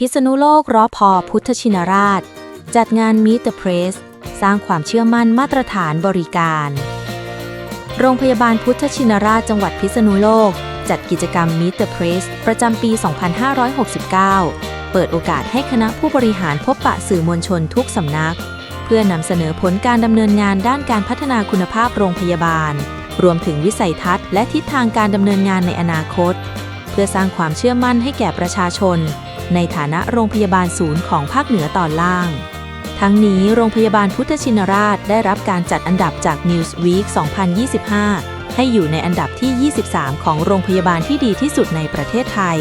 พิษณุโลกรอพอพุทธชินราช จัดงาน Meet the Press สร้างความเชื่อมั่นมาตรฐานบริการ โรงพยาบาลพุทธชินราชจังหวัดพิษณุโลก จัดกิจกรรม Meet the Press ประจำปี 2569 เปิดโอกาสให้คณะผู้บริหารพบปะสื่อมวลชนทุกสำนัก เพื่อนำเสนอผลการดำเนินงานด้านการพัฒนาคุณภาพโรงพยาบาล รวมถึงวิสัยทัศน์และทิศทางการดำเนินงานในอนาคต เพื่อสร้างความเชื่อมั่นให้แก่ประชาชน ในฐานะโรงพยาบาลศูนย์ของภาคเหนือตอนล่าง ทั้งนี้โรงพยาบาลพุทธชินราชได้รับการจัดอันดับจาก Newsweek 2025 ให้อยู่ในอันดับที่ 23 ของโรงพยาบาลที่ดีที่สุดในประเทศไทย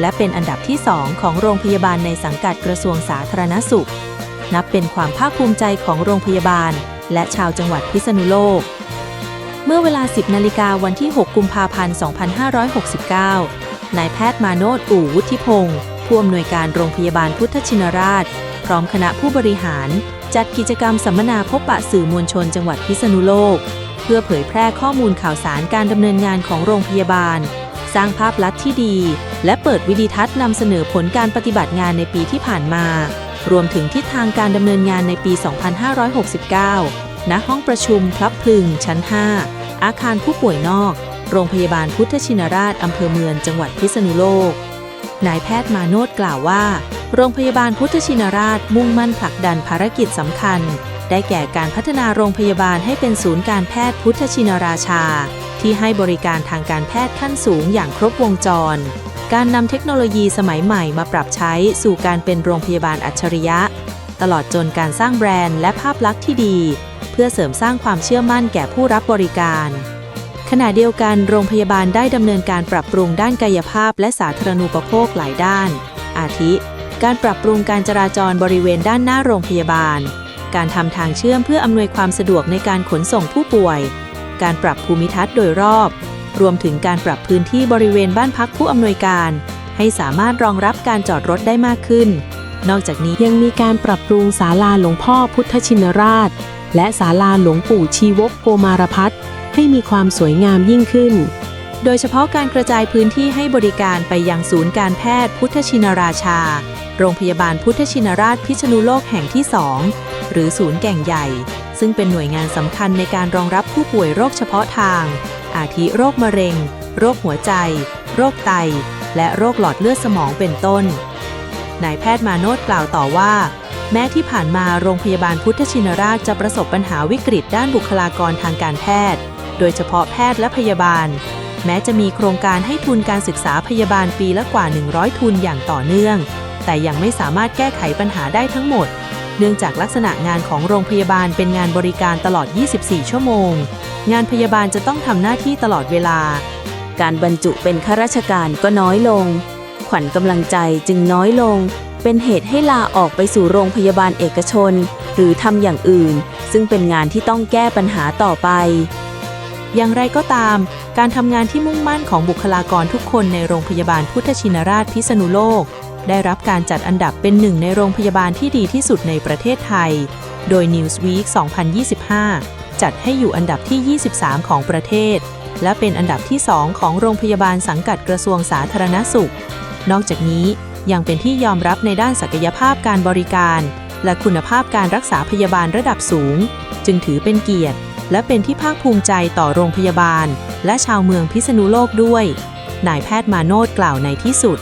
และเป็นอันดับที่ 2 ของโรงพยาบาลในสังกัดกระทรวงสาธารณสุข นับเป็นความภาคภูมิใจของโรงพยาบาล และชาวจังหวัดพิษณุโลกเมื่อเวลา 10 นาฬิกาวันที่ 6 กุมภาพันธ์ 2569 นายแพทย์มาโนดอู่วุฒิพงศ์ ผู้อำนวยการโรงพยาบาลพุทธชินราช พร้อมคณะผู้บริหาร จัดกิจกรรมสัมมนาพบปะสื่อมวลชนจังหวัดพิษณุโลก เพื่อเผยแพร่ข้อมูลข่าวสารการดำเนินงานของโรงพยาบาล สร้างภาพลักษณ์ที่ดี และเปิดวิดีทัศน์นำเสนอผลการปฏิบัติงานในปีที่ผ่านมา รวมถึงทิศทางการดำเนินงานในปี 2569 ณ ห้องประชุมพลับพลึงชั้น 5 อาคารผู้ป่วยนอก โรงพยาบาลพุทธชินราชอำเภอเมืองจังหวัดพิษณุโลก นายแพทย์มาโนดกล่าวว่า โรงพยาบาลพุทธชินราชมุ่งมั่นผลักดันภารกิจสำคัญ ได้แก่การพัฒนาโรงพยาบาลให้เป็นศูนย์การแพทย์พุทธชินราชา ที่ให้บริการทางการแพทย์ขั้นสูงอย่างครบวงจร การนำเทคโนโลยีสมัยใหม่มาปรับใช้สู่การเป็นโรงพยาบาลอัจฉริยะ ตลอดจนการสร้างแบรนด์และภาพลักษณ์ที่ดี เพื่อเสริมสร้างความเชื่อมั่นแก่ผู้รับบริการ ขณะเดียวกันโรงพยาบาลได้ดำเนินการปรับปรุงด้านกายภาพและสาธารณูปโภคหลายด้าน อาทิ การปรับปรุงการจราจรบริเวณด้านหน้าโรงพยาบาล การทำทางเชื่อมเพื่ออำนวยความสะดวกในการขนส่งผู้ป่วย การปรับภูมิทัศน์โดยรอบ รวมถึงการปรับพื้นที่บริเวณบ้านพักผู้อำนวยการ ให้สามารถรองรับการจอดรถได้มากขึ้น นอกจากนี้ยังมีการปรับปรุงศาลาหลวงพ่อพุทธชินราช และศาลาหลวงปู่ชีวกโกมารพัฒน์ ให้มีความสวยงามยิ่งขึ้น โดยเฉพาะการกระจายพื้นที่ให้บริการไปยังศูนย์การแพทย์พุทธชินราชา โรงพยาบาลพุทธชินราชพิษณุโลกแห่งที่ 2 หรือศูนย์แก่งใหญ่ ซึ่งเป็นหน่วยงานสำคัญในการรองรับผู้ป่วยโรคเฉพาะทาง อาทิโรคมะเร็ง โรคหัวใจ โรคไต และโรคหลอดเลือดสมองเป็นต้น นายแพทย์มาโนดกล่าวต่อว่าแม้ที่ผ่านมาโรงพยาบาลพุทธชินราชจะประสบปัญหาวิกฤตด้านบุคลากรทางการแพทย์ โดยเฉพาะแพทย์และพยาบาล แม้จะมีโครงการให้ทุนการศึกษาพยาบาลปีละกว่า 100 ทุนอย่างต่อเนื่อง แต่ยังไม่สามารถแก้ไขปัญหาได้ทั้งหมด เนื่องจากลักษณะงานของโรงพยาบาลเป็นงานบริการตลอด 24 ชั่วโมง งานพยาบาลจะต้องทำหน้าที่ตลอดเวลา การบรรจุเป็นข้าราชการก็น้อยลง ขวัญกำลังใจจึงน้อยลง เป็นเหตุให้ลาออกไปสู่โรงพยาบาลเอกชน หรือทำอย่างอื่น ซึ่งเป็นงานที่ต้องแก้ปัญหาต่อไป อย่างไรก็ตาม การทำงานที่มุ่งมั่นของบุคลากรทุกคนในโรงพยาบาลพุทธชินราชพิษณุโลก ได้รับการจัดอันดับเป็นหนึ่งในโรงพยาบาลที่ดีที่สุดในประเทศไทย โดย Newsweek 2025 จัดให้อยู่อันดับที่ 23 ของประเทศ และเป็นอันดับที่ 2 ของโรงพยาบาลสังกัดกระทรวงสาธารณสุข นอกจากนี้ยังเป็นที่ยอมรับในด้านศักยภาพการบริการ และคุณภาพการรักษาพยาบาลระดับสูง จึงถือเป็นเกียรติ และเป็นที่ภาคภูมิใจต่อโรงพยาบาล และชาวเมืองพิษณุโลกด้วย นายแพทย์มาโนดกล่าวในที่สุด